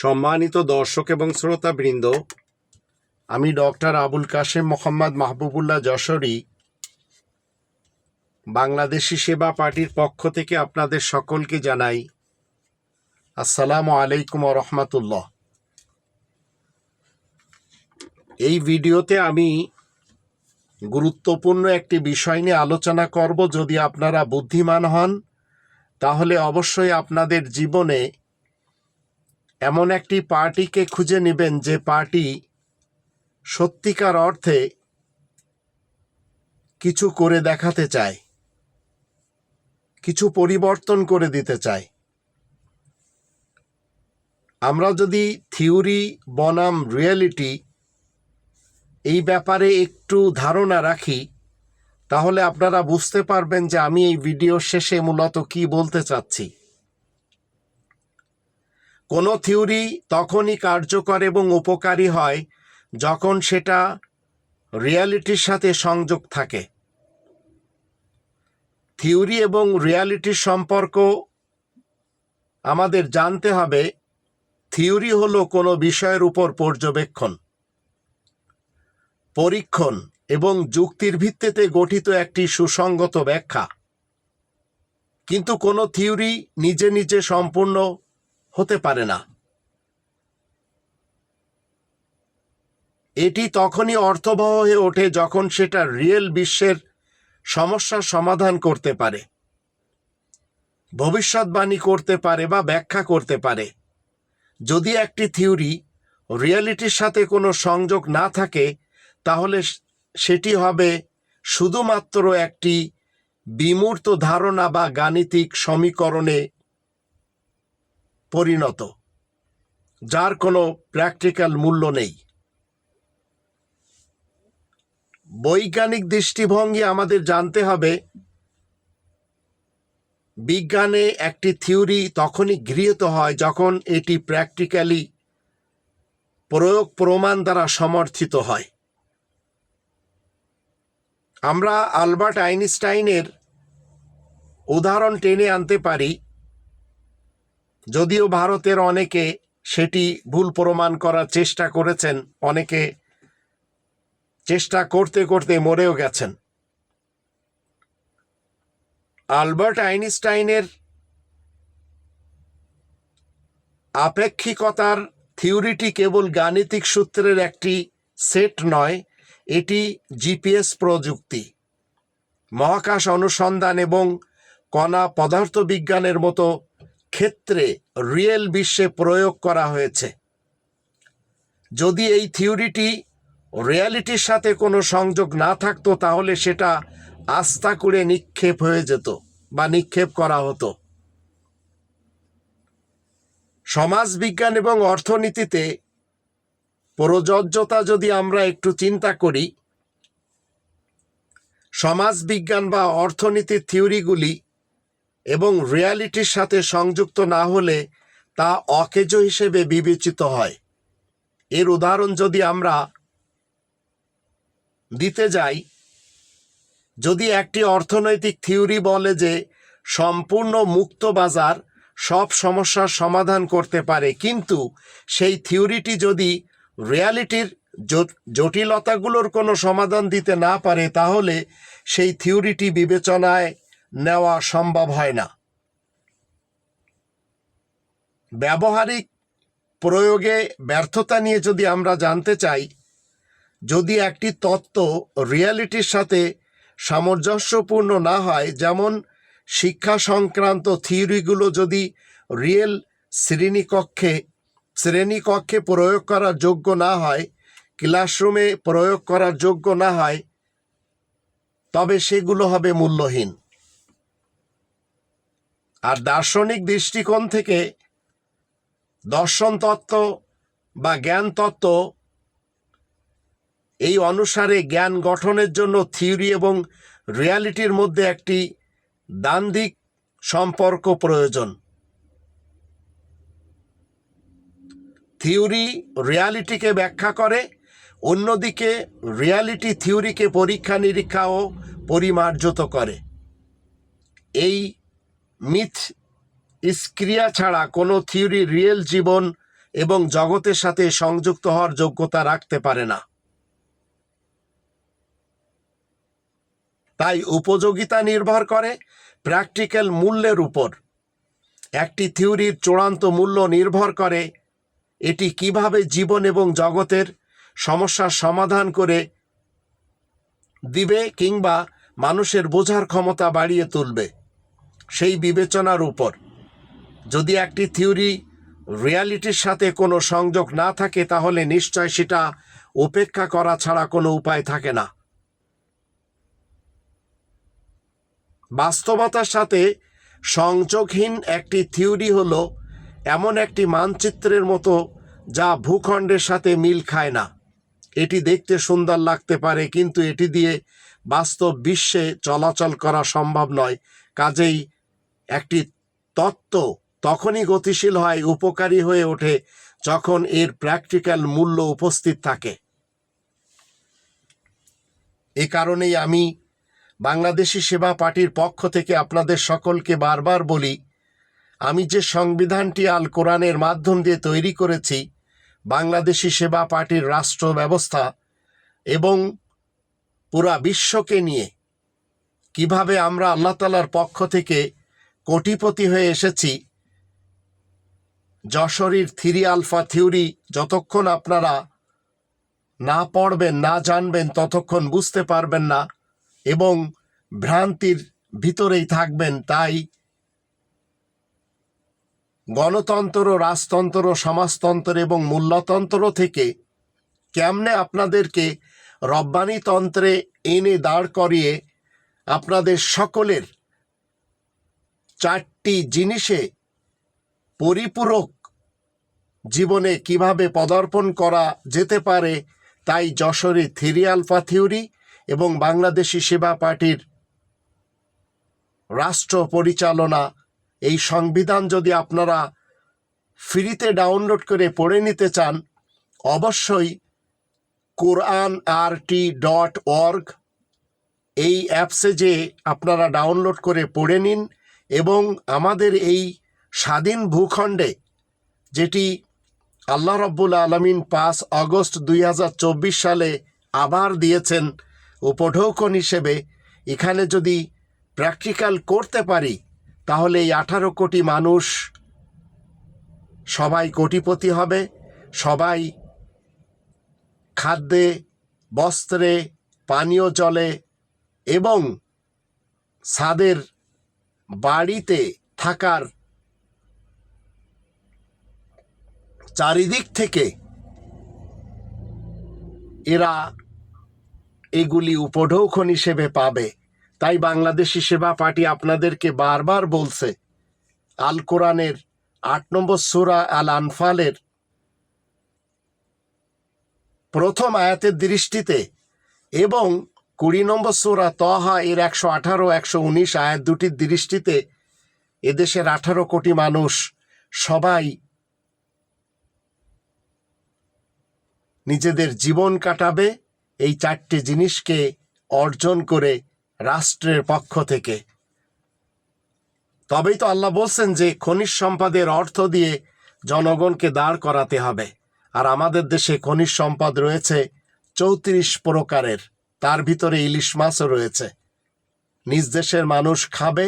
সম্মানিত দর্শক এবং শ্রোতাবৃন্দ, আমি ডক্টর আবুল কাশেম মোহাম্মদ মাহবুবুল্লাহ যশোরী, বাংলাদেশি সেবা পার্টির পক্ষ থেকে আপনাদের সকলকে জানাই আসসালামু আলাইকুম রহমতুল্লাহ। এই ভিডিওতে আমি গুরুত্বপূর্ণ একটি বিষয় নিয়ে আলোচনা করব। যদি আপনারা বুদ্ধিমান হন, তাহলে অবশ্যই আপনাদের জীবনে এমন একটি পার্টিকে খুঁজে নেবেন যে পার্টি সত্যিকার অর্থে কিছু করে দেখাতে চায়, কিছু পরিবর্তন করে দিতে চায়। আমরা যদি থিওরি বনাম রিয়েলিটি, এই ব্যাপারে একটু ধারণা রাখি, তাহলে আপনারা বুঝতে পারবেন যে আমি এই ভিডিও শেষে মূলত কি বলতে চাচ্ছি। কোনো থিওরি তখনই কার্যকর এবং উপকারী হয় যখন সেটা রিয়ালিটির সাথে সংযোগ থাকে। থিওরি এবং রিয়ালিটির সম্পর্ক আমাদের জানতে হবে, থিওরি হলো কোনো বিষয়ের উপর পর্যবেক্ষণ, পরীক্ষণ এবং যুক্তির ভিত্তিতে গঠিত একটি সুসংগত ব্যাখ্যা। কিন্তু কোনো থিওরি নিজে নিজে সম্পূর্ণ হতে পারে না। এটি তখনই অর্থবহ হয়ে ওঠে যখন সেটা রিয়েল বিশ্বের সমস্যার সমাধান করতে পারে, ভবিষ্যৎবাণী করতে পারে বা ব্যাখ্যা করতে পারে। যদি একটি থিওরি রিয়ালিটির সাথে কোনো সংযোগ না থাকে, তাহলে সেটি হবে শুধুমাত্র একটি বিমূর্ত ধারণা বা গাণিতিক সমীকরণে পরিণত, যার কোনো প্র্যাকটিক্যাল মূল্য নেই। বৈজ্ঞানিক দৃষ্টিভঙ্গি আমাদের জানতে হবে, বিজ্ঞানে একটি থিওরি তখনই গৃহীত হয় যখন এটি প্র্যাকটিক্যালি প্রয়োগ প্রমাণ দ্বারা সমর্থিত হয়। আমরা আলবার্ট আইনস্টাইনের উদাহরণ টেনে আনতে পারি যদিও ভারতের অনেকে সেটি ভুল প্রমাণ করার চেষ্টা করেছেন, অনেকে চেষ্টা করতে করতে মরেও গেছেন। আলবার্ট আইনস্টাইনের আপেক্ষিকতার থিওরিটি কেবল গাণিতিক সূত্রের একটি সেট নয়, এটি জিপিএস প্রযুক্তি, মহাকাশ অনুসন্ধান এবং কণা পদার্থবিজ্ঞানের মতো ক্ষেত্রে রিয়েল বিশ্বে প্রয়োগ করা হয়েছে। যদি এই থিওরিটি রিয়ালিটির সাথে কোনো সংযোগ না থাকতো, তাহলে সেটা আস্থা করে নিক্ষেপ হয়ে যেত বা নিক্ষেপ করা হতো। সমাজবিজ্ঞান এবং অর্থনীতিতে প্রযোজ্যতা যদি আমরা একটু চিন্তা করি, সমাজবিজ্ঞান বা অর্থনীতির থিওরিগুলি এবং রিয়ালিটির সাথে সংযুক্ত না হলে তা অকেজ হিসেবে বিবেচিত হয়। এর উদাহরণ যদি আমরা দিতে যাই, যদি একটি অর্থনৈতিক থিওরি বলে যে সম্পূর্ণ মুক্ত বাজার সব সমস্যার সমাধান করতে পারে, কিন্তু সেই থিওরিটি যদি রিয়ালিটির জটিলতাগুলোর কোনো সমাধান দিতে না পারে, তাহলে সেই থিওরিটি বিবেচনায় নেওয়া সম্ভব হয় না। ব্যবহারিক প্রয়োগে ব্যর্থতা নিয়ে যদি আমরা জানতে চাই, যদি একটি তত্ত্ব রিয়ালিটির সাথে সামঞ্জস্যপূর্ণ না হয়, যেমন শিক্ষা সংক্রান্ত থিওরিগুলো যদি রিয়েল শ্রেণীকক্ষে শ্রেণীকক্ষে প্রয়োগ করার যোগ্য না হয়, ক্লাসরুমে প্রয়োগ করার যোগ্য না হয়, তবে সেগুলো হবে মূল্যহীন। আর দার্শনিক দৃষ্টিকোণ থেকে দর্শন তত্ত্ব বা জ্ঞান তত্ত্ব এই অনুসারে জ্ঞান গঠনের জন্য থিওরি এবং রিয়ালিটির মধ্যে একটি দ্বান্দ্বিক সম্পর্ক প্রয়োজন। থিওরি রিয়ালিটিকে ব্যাখ্যা করে, অন্যদিকে রিয়ালিটি থিওরিকে পরীক্ষা নিরীক্ষা ও পরিমার্জিত করে। এই মিথ ইস্ক্রিয়া ছাড়া কোনো থিওরি রিয়েল জীবন এবং জগতের সাথে সংযুক্ত হওয়ার যোগ্যতা রাখতে পারে না। তাই উপযোগিতা নির্ভর করে প্র্যাকটিক্যাল মূল্যের উপর। একটি থিওরির চূড়ান্ত মূল্য নির্ভর করে এটি কীভাবে জীবন এবং জগতের সমস্যার সমাধান করে দিবে কিংবা মানুষের বোঝার ক্ষমতা বাড়িয়ে তুলবে। সেই বিবেচনার উপর। যদি একটি থিওরি রিয়ালিটির সাথে কোনো সংযোগ না থাকে, তাহলে নিশ্চয় সেটা উপেক্ষা করা ছাড়া কোনো উপায় থাকে না। বাস্তবতার সাথে সংযোগহীন একটি থিওরি হল এমন একটি মানচিত্রের মতো যা ভূখণ্ডের সাথে মিল খায় না। এটি দেখতে সুন্দর লাগতে পারে, কিন্তু এটি দিয়ে বাস্তব বিশ্বে চলাচল করা সম্ভব নয়। কাজেই একটি তত্ত্ব তখনই গতিশীল হয়, উপকারী হয়ে ওঠে যখন এর প্র্যাকটিক্যাল মূল্য উপস্থিত থাকে। এ কারণেই আমি বাংলাদেশি সেবা পার্টির পক্ষ থেকে আপনাদের সকলকে বারবার বলি, আমি যে সংবিধানটি আল কোরআনের মাধ্যম দিয়ে তৈরি করেছি, বাংলাদেশি সেবা পার্টির রাষ্ট্র ব্যবস্থা এবং পুরা বিশ্বকে নিয়ে, কীভাবে আমরা আল্লাহ তালার পক্ষ থেকে কোটিপতি হয়ে এসেছি। যশোরীর থিরি আলফা থিওরি যতক্ষণ আপনারা না পড়বেন, না জানবেন, ততক্ষণ বুঝতে পারবেন না এবং ভ্রান্তির ভিতরেই থাকবেন, তাই গণতন্ত্র, রাজতন্ত্র, সমাজতন্ত্র এবং মূল্যতন্ত্র থেকে কেমনে আপনাদেরকে রব্বানি তন্ত্রে এনে দাঁড় করিয়ে আপনাদের সকলের চারটি জিনিসে পরিপূরক জীবনে কীভাবে পদার্পণ করা যেতে পারে তাই যশোরে থিরি আলফা থিওরি এবং বাংলাদেশি সেবা পার্টির রাষ্ট্র পরিচালনা এই সংবিধান যদি আপনারা ফ্রিতে ডাউনলোড করে পড়ে নিতে চান, অবশ্যই কোরআন আর টি ডট অর্গ এই অ্যাপসে যে আপনারা ডাউনলোড করে পড়ে নিন। এবং আমাদের এই স্বাধীন ভূখণ্ডে, যেটি আল্লাহ রব্বুল আলমিন পাঁচ আগস্ট দুই হাজার চব্বিশ সালে আবার দিয়েছেন উপঢৌকন হিসেবে, এখানে যদি প্র্যাকটিক্যাল করতে পারি, তাহলে এই আঠারো কোটি মানুষ সবাই কোটিপতি হবে, সবাই খাদ্যে, বস্ত্রে, পানীয় জলে এবং ছাদের বাড়িতে থাকার চারিদিক থেকে এরা এগুলি উপঢৌকন হিসেবে পাবে। তাই বাংলাদেশি সেবা পার্টি আপনাদেরকে বারবার বলছে, আল কোরআনের আট নম্বর সুরা আল আনফালের প্রথম আয়াতের দৃষ্টিতে এবং কুড়ি নম্বর সুরা তহা এর একশো আঠারো, একশো উনিশ আয়াত দুটির দৃষ্টিতে এদেশের আঠারো কোটি মানুষ সবাই নিজেদের জীবন কাটাবে এই চারটি জিনিসকে অর্জন করে রাষ্ট্রের পক্ষ থেকে। তবেই তো আল্লাহ বলছেন যে খনিজ সম্পদের অর্থ দিয়ে জনগণকে দাঁড় করাতে হবে। আর আমাদের দেশে খনিজ সম্পদ রয়েছে চৌত্রিশ প্রকারের। তার ভিতরে ইলিশ মাছও রয়েছে। নিজ দেশের মানুষ খাবে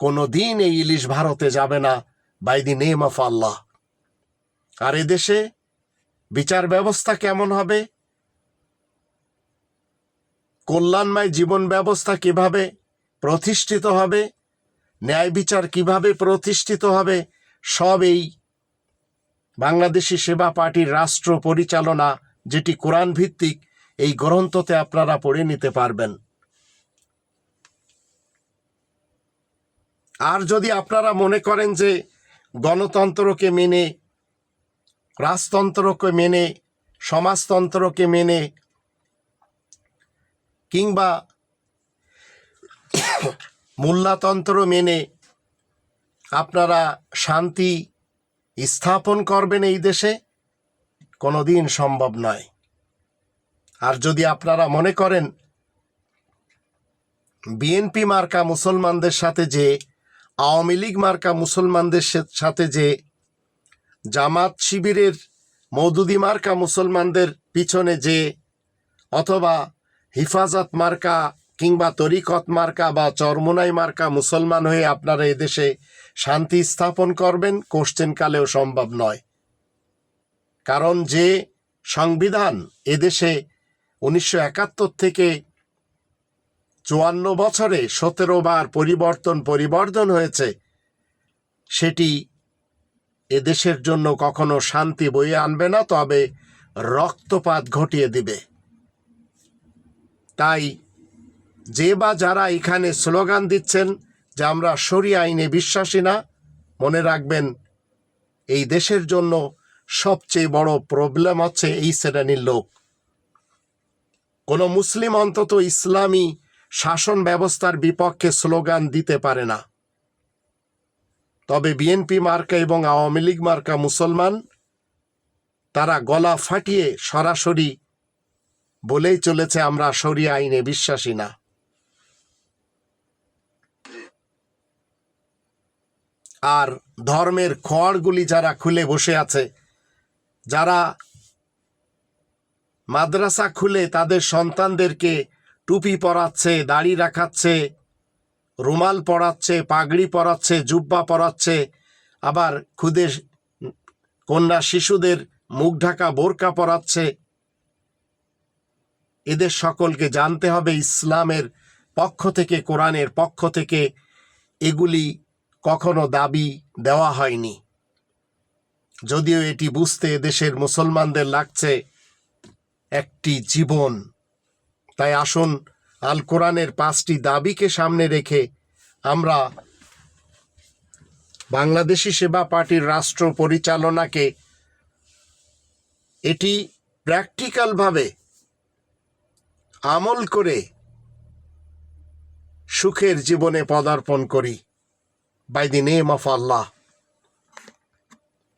কোনো দিন এই ইলিশ ভারতে যাবে না by the name of Allah আর এদেশে বিচার ব্যবস্থা কেমন হবে? কল্যাণময় জীবন ব্যবস্থা কীভাবে প্রতিষ্ঠিত হবে? ন্যায় বিচার কীভাবে প্রতিষ্ঠিত হবে? সব এই বাংলাদেশি সেবা পার্টির রাষ্ট্র পরিচালনা, যেটি কোরআন ভিত্তিক এই গ্রন্থতে আপনারা পড়ে নিতে পারবেন। আর যদি আপনারা মনে করেন যে গণতন্ত্রকে মেনে, রাজতন্ত্রকে মেনে, সমাজতন্ত্রকে মেনে, কিংবা মূল্যতন্ত্র মেনে আপনারা শান্তি স্থাপন করবেন এই দেশে, কোনোদিন সম্ভব নয়। আর যদি আপনারা মনে করেন, বিএনপি মার্কা মুসলমানদের সাথে যে, আওয়ামী লীগ মার্কা মুসলমানদের সাথে যে, জামাত শিবিরের মৌদুদি মার্কা মুসলমানদের পিছনে যে, অথবা হিফাজত মার্কা কিংবা তরিকত মার্কা বা চরমোনাই মার্কা মুসলমান হয়ে আপনারা এদেশে শান্তি স্থাপন করবেন কোশ্চেনকালেও সম্ভব নয়। কারণ যে সংবিধান এদেশে উনিশশো একাত্তর থেকে চুয়ান্ন বছরে সতেরো বার পরিবর্তন পরিবর্তন হয়েছে, সেটি এদেশের জন্য কখনো শান্তি বয়ে আনবে না, তবে রক্তপাত ঘটিয়ে দিবে। তাই যে বা যারা এখানে স্লোগান দিচ্ছেন যে আমরা সরি আইনে বিশ্বাসী না, মনে রাখবেন এই দেশের জন্য সবচেয়ে বড় প্রবলেম হচ্ছে এই শ্রেণির লোক। কোনো মুসলিম অন্তত ইসলামী শাসন ব্যবস্থার বিপক্ষে স্লোগান দিতে পারে না। তবে বিএনপি মার্কা এবং আওয়ামী লীগ মার্কা মুসলমান, তারা গলা ফাটিয়ে সরাসরি বলেই চলেছে, আমরা সরিয়া আইনে বিশ্বাসী না। আর ধর্মের খড়গুলি যারা খুলে বসে আছে, যারা মাদ্রাসা খুলে তাদের সন্তানদেরকে টুপি পরাচ্ছে, দাড়ি রাখাচ্ছে, রুমাল পরাচ্ছে, পাগড়ি পরাচ্ছে, জুব্বা পরাচ্ছে, আবার খুদে কন্যা শিশুদের মুখ ঢাকা বোরকা পরাচ্ছে। এদের সকলকে জানতে হবে ইসলামের পক্ষ থেকে, কোরআনের পক্ষ থেকে এগুলি কখনো দাবি দেওয়া হয়নি। যদিও এটি বুঝতে দেশের মুসলমানদের লাগছে একটি জীবন। তাই আসুন, আল কোরআনের পাঁচটি দাবিকে সামনে রেখে আমরা বাংলাদেশি সেবা পার্টির রাষ্ট্র পরিচালনাকে এটি প্র্যাকটিক্যালভাবে আমল করে সুখের জীবনে পদার্পণ করি। By the name of Allah